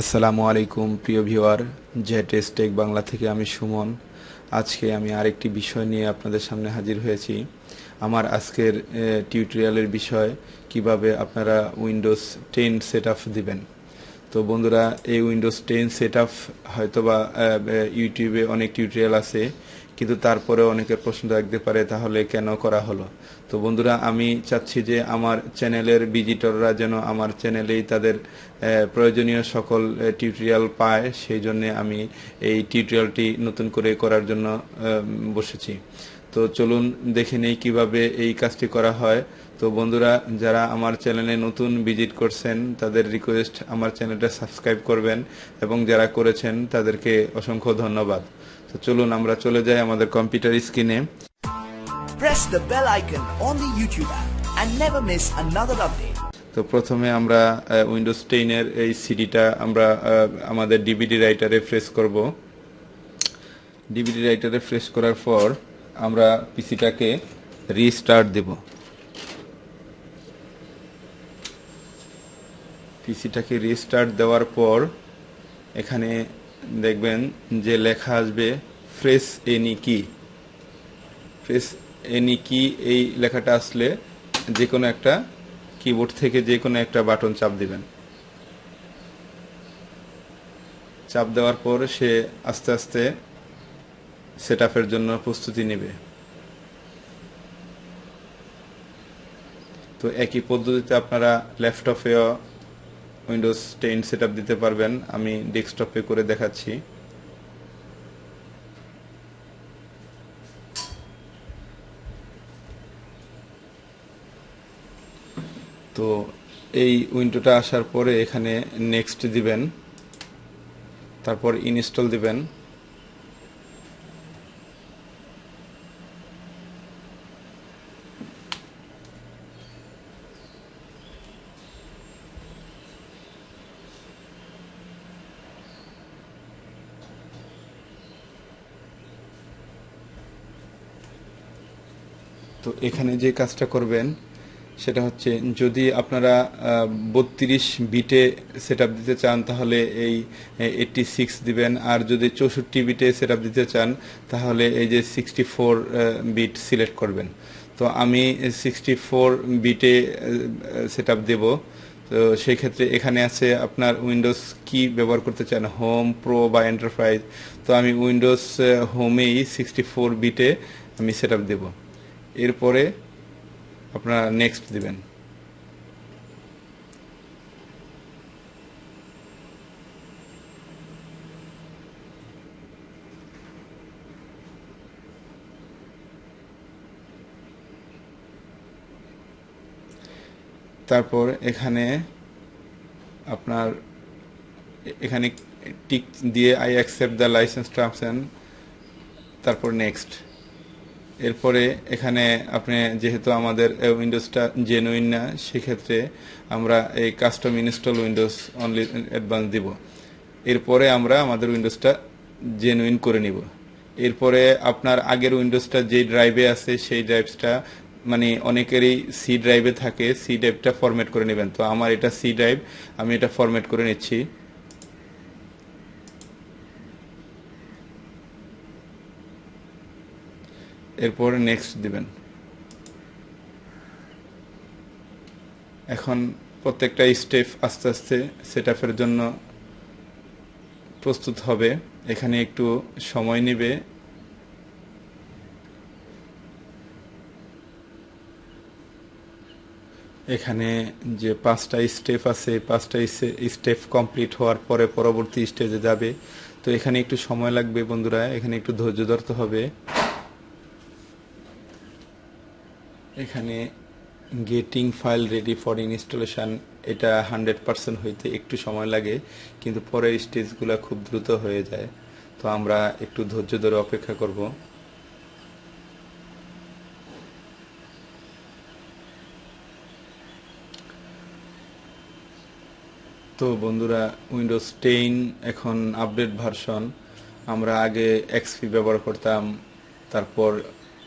আসসালামু আলাইকুম, প্রিয় ভিউয়ার। জেটেস টেক বাংলা থেকে আমি সুমন। আজকে আমি আরেকটি বিষয় নিয়ে আপনাদের সামনে হাজির হয়েছি। আমার আজকের টিউটোরিয়ালের বিষয়, কীভাবে আপনারা উইন্ডোজ টেন সেট আপ দিবেন। তো বন্ধুরা, এই উইন্ডোজ টেন সেট আপ হয়তোবা ইউটিউবে অনেক টিউটোরিয়াল আছে, কিন্তু তারপরে অনেকের প্রশ্ন থাকতে পারে, তাহলে কেন করা হলো? তো বন্ধুরা, আমি চাচ্ছি যে আমার চ্যানেলের ভিজিটররা যেন আমার চ্যানেলেই তাদের প্রয়োজনীয় সকল টিউটোরিয়াল পায়, সেই জন্য আমি এই টিউটোরিয়ালটি নতুন করে করার জন্য বসেছি। তো চলুন দেখে নেই কীভাবে এই কাজটি করা হয়। তো বন্ধুরা যারা আমার চ্যানেলে নতুন ভিজিট করছেন তাদের রিকোয়েস্ট আমার চ্যানেলটা সাবস্ক্রাইব করবেন এবং যারা করেছেন তাদেরকে অসংখ্য ধন্যবাদ। তো চলুন আমরা চলে যাই আমাদের কম্পিউটার স্ক্রিনে Press the bell icon on the YouTube app and never miss another update. তো প্রথমে আমরা উইন্ডোজ টেনের এই সিডিটা আমরা আমাদের ডিভিডি রাইটারে ফ্রেশ করব। ডিভিডি রাইটারে ফ্রেশ করার পর আমরা পিসিটাকে রিস্টার্ট দেব। পিসিটাকে রিস্টার্ট দেওয়ার পর এখানে দেখবেন যে লেখা আসবে fresh any key press any key এই লেখাটা আসলে যে কোনো একটা কিবোর্ড থেকে যে কোনো একটা বাটন চাপ দিবেন। চাপ দেওয়ার পর সে আস্তে আস্তে সেট জন্য প্রস্তুতি নেবে। তো একই পদ্ধতিতে আপনারা ল্যাপটপেও উইন্ডোজ টেন সেট দিতে পারবেন। আমি ডেস্কটপে করে দেখাচ্ছি। তো এই উইন্ডোটা আসার পরে এখানে নেক্সট দিবেন। তারপর ইনস্টল দিবেন। তো এখানে যে কাজটা করবেন, সেটা হচ্ছে যদি আপনারা বত্রিশ বিটে সেট দিতে চান, তাহলে এই এইটটি সিক্স দিবেন। আর যদি চৌষট্টি বিটে সেট দিতে চান, তাহলে এই যে সিক্সটি ফোর বিট সিলেক্ট করবেন। তো আমি সিক্সটি ফোর বিটে সেট আপ দেবো। তো সেই ক্ষেত্রে এখানে আছে আপনার উইন্ডোজ কি ব্যবহার করতে চান? হোম, প্রো বা এন্টারপ্রাইজ। তো আমি উইন্ডোজ হোমেই সিক্সটি ফোর বিটে আমি সেট আপ দেবো। এরপরে আপনারা নেক্সট দিবেন। তারপর এখানে আপনার এখানে টিক দিয়ে I accept the licence terms and তারপর নেক্সট এরপরে এখানে আপনি যেহেতু আমাদের উইন্ডোজটা জেনুইন না, সেক্ষেত্রে আমরা এই custom install Windows only advanced দিব। এরপরে আমরা আমাদের উইন্ডোজটা জেনুইন করে নিব। এরপরে আপনার আগের উইন্ডোজটা যে ড্রাইভে আছে, সেই ড্রাইভসটা মানে অনেকেরই সি ড্রাইভে থাকে সি ড্রাইভটা ফরম্যাট করে নেবেন। তো আমার এটা সি ড্রাইভ আমি এটা ফরম্যাট করে নিচ্ছি। এরপর নেক্সট দিবেন। এখন প্রত্যেকটা স্টেপ আস্তে আস্তে সেট জন্য প্রস্তুত হবে। এখানে একটু সময় নেবে। এখানে যে পাঁচটা স্টেপ আছে পাঁচটা স্টেপ কমপ্লিট হওয়ার পরে পরবর্তী স্টেজে যাবে। তো এখানে একটু সময় লাগবে বন্ধুরা, এখানে একটু ধৈর্য ধরতে হবে। এখানে getting file ready for installation এটা হান্ড্রেড পার্সেন্ট হইতে একটু সময় লাগে, কিন্তু পরের স্টেজগুলো খুব দ্রুত হয়ে যায়। তো আমরা একটু ধৈর্য ধরে অপেক্ষা করব। তো বন্ধুরা উইন্ডোজ টেন এখন আপডেট ভার্সন আমরা আগে এক্সপি ব্যবহার করতাম, তারপর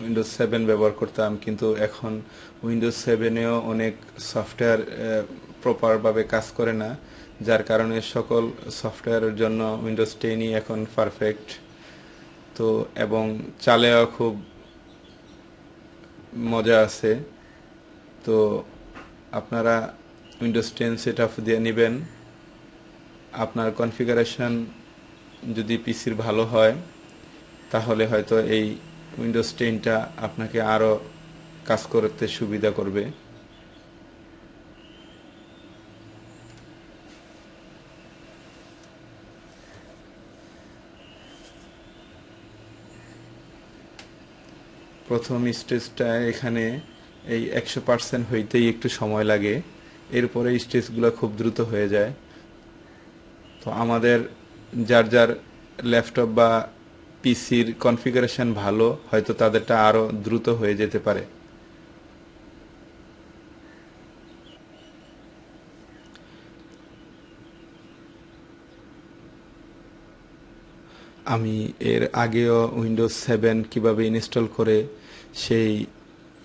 উইন্ডোজ সেভেন ব্যবহার করতাম, কিন্তু এখন উইন্ডোজ সেভেনেও অনেক সফটওয়্যার প্রপারভাবে কাজ করে না, যার কারণে সকল সফটওয়্যারের জন্য উইন্ডোজ টেনই এখন পারফেক্ট তো, এবং চালেও খুব মজা আছে। তো, আপনারা উইন্ডোজ টেন সেট আপ দিয়ে নেবেন। আপনার কনফিগারেশন যদি পিসির ভালো হয়, তাহলে হয়তো এই উইন্ডোজ টেনটা আপনাকে আরও কাজ করতে সুবিধা করবে। প্রথম স্টেজটা এখানে এই একশো পার্সেন্ট হইতেই একটু সময় লাগে। এরপরে স্টেজগুলো খুব দ্রুত হয়ে যায়। তো আমাদের যার যার ল্যাপটপ বা পিসির কনফিগারেশন ভালো, হয়তো তাদেরটা আরও দ্রুত হয়ে যেতে পারে। আমি এর আগেও উইন্ডোজ সেভেন কীভাবে ইনস্টল করে সেই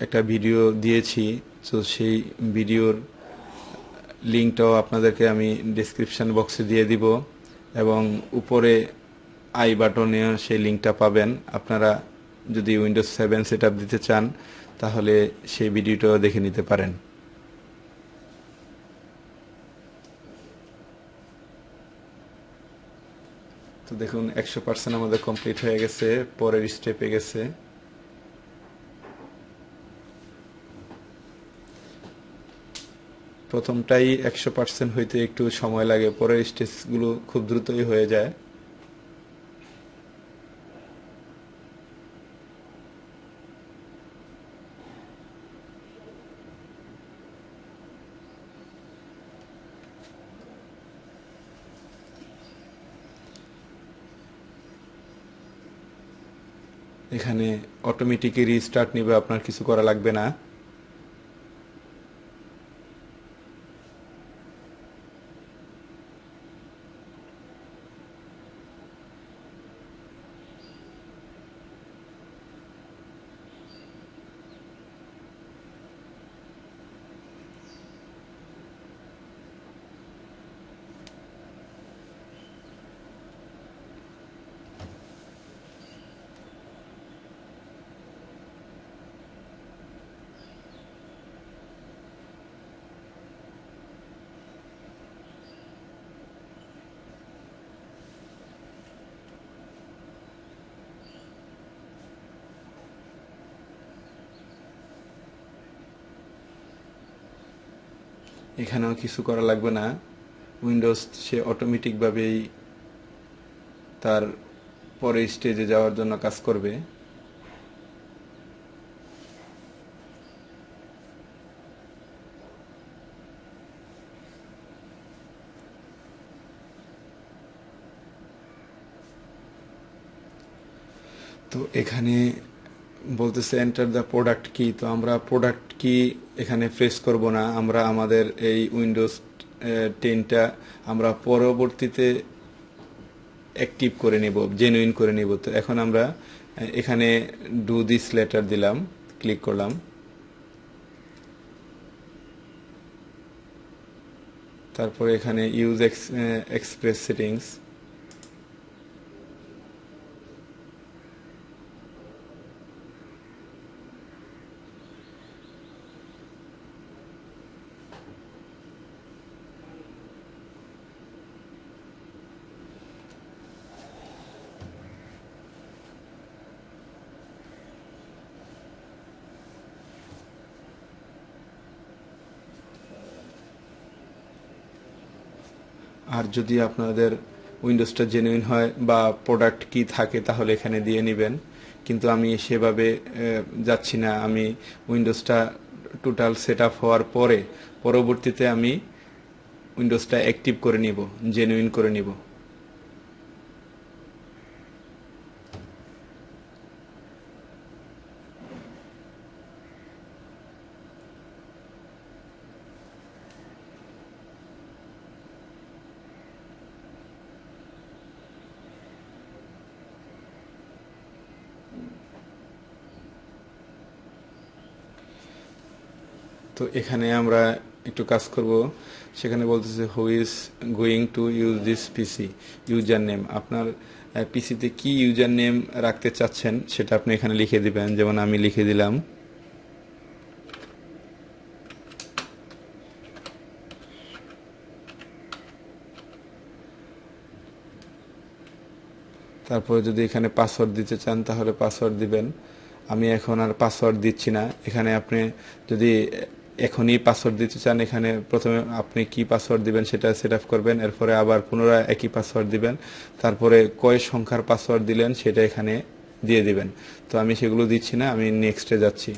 একটা ভিডিও দিয়েছি। তো সেই ভিডিওর লিঙ্কটাও আপনাদেরকে আমি ডিসক্রিপশন বক্সে দিয়ে দিব। এবং উপরে আই বাটনে সেই লিঙ্কটা পাবেন। আপনারা যদি উইন্ডোজ সেভেন সেট দিতে চান, তাহলে সেই ভিডিওটাও দেখে নিতে পারেন। তো দেখুন, একশো পার্সেন্ট আমাদের কমপ্লিট হয়ে গেছে, পরের স্টেপে গেছে। প্রথমটাই একশো পার্সেন্ট হইতে একটু সময় লাগে, পরের স্টেজগুলো খুব দ্রুতই হয়ে যায়। এখানে অটোমেটিকই রিস্টার্ট নিবে আপনার কিছু করা লাগবে না। এখানেও কিছু করা লাগবে না। উইন্ডোজ সে অটোমেটিকভাবেই তার পরে স্টেজে যাওয়ার জন্য কাজ করবে। তো এখানে বলতেছে এন্টার দ্য প্রোডাক্ট কি তো আমরা প্রোডাক্ট কি এখানে প্রেস করব না। আমরা আমাদের এই উইন্ডোজ টেনটা আমরা পরবর্তীতে অ্যাক্টিভ করে নেব জেনুইন করে নেব। তো এখন আমরা এখানে ডু দিস লেটার দিলাম ক্লিক করলাম। তারপরে এখানে ইউজ এক্সপ্রেস সেটিংস আর যদি আপনাদের উইন্ডোজটা জেনুইন হয় বা প্রোডাক্ট কি থাকে তাহলে এখানে দিয়ে নেবেন। কিন্তু আমি সেভাবে যাচ্ছি না। আমি উইন্ডোজটা টোটাল সেট আপ হওয়ার পরে, পরবর্তীতে আমি উইন্ডোজটা অ্যাক্টিভ করে নিব জেনুইন করে নিব। তো এখানে আমরা একটু কাজ করব। সেখানে বলতেছে who is going to use this PC user name আপনার পিসিতে কি ইউজার নেম রাখতে চাচ্ছেন সেটা আপনি এখানে লিখে দিবেন। যেমন আমি লিখে দিলাম, তারপরে যদি এখানে পাসওয়ার্ড দিতে চান, তাহলে পাসওয়ার্ড দিবেন। আমি এখন আর পাসওয়ার্ড দিচ্ছি না। এখানে আপনি যদি এখনই পাসওয়ার্ড দিতে চান, এখানে প্রথমে আপনি কি পাসওয়ার্ড দিবেন সেটা সেট আপ করবেন, এরপরে আবার পুনরায় একই পাসওয়ার্ড দিবেন, তারপরে কয় সংখ্যার পাসওয়ার্ড দিলেন সেটা এখানে দিয়ে দিবেন। তো আমি সেগুলো দিচ্ছি না, আমি নেক্সটে যাচ্ছি।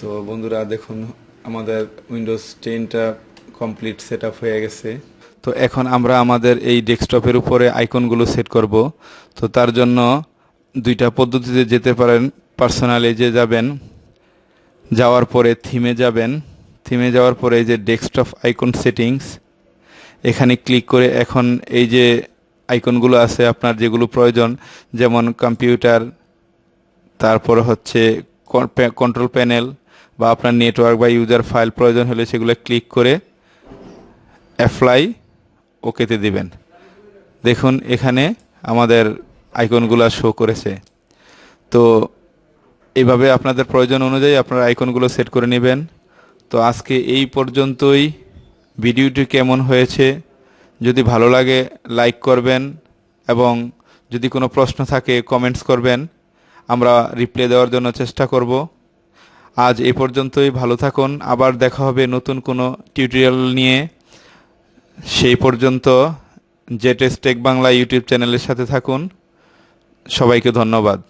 তো বন্ধুরা, দেখুন, আমাদের উইন্ডোজ টেনটা কমপ্লিট সেট হয়ে গেছে। তো এখন আমরা আমাদের এই ডেস্কটপের উপরে আইকনগুলো সেট করব। তো তার জন্য দুইটা পদ্ধতিতে যেতে পারেন। পার্সোনালি যে যাবেন, যাওয়ার পরে থিমে যাবেন। থিমে যাওয়ার পরে এই যে ডেস্কটপ আইকন সেটিংস এখানে ক্লিক করে এখন এই যে আইকনগুলো আছে, আপনার যেগুলো প্রয়োজন, যেমন কম্পিউটার তারপর হচ্ছে কন্ট্রোল প্যানেল বা আপনার নেটওয়ার্ক বা ইউজার ফাইল প্রয়োজন হলে সেগুলো ক্লিক করে অ্যাপ্লাই ওকেতে দিবেন। দেখুন, এখানে আমাদের আইকনগুলো শো করেছে। তো এইভাবে আপনাদের প্রয়োজন অনুযায়ী আপনারা আইকনগুলো সেট করে নেবেন। তো আজকে এই পর্যন্তই। ভিডিওটি কেমন হয়েছে? যদি ভালো লাগে লাইক করবেন এবং যদি কোনো প্রশ্ন থাকে কমেন্টস করবেন। আমরা রিপ্লাই দেওয়ার জন্য চেষ্টা করব। আজ এ পর্যন্তই, ভালো থাকুন। আবার দেখা হবে নতুন কোনো টিউটোরিয়াল নিয়ে। সেই পর্যন্ত জেটেস টেক বাংলা ইউটিউব চ্যানেলের সাথে থাকুন। সবাইকে ধন্যবাদ।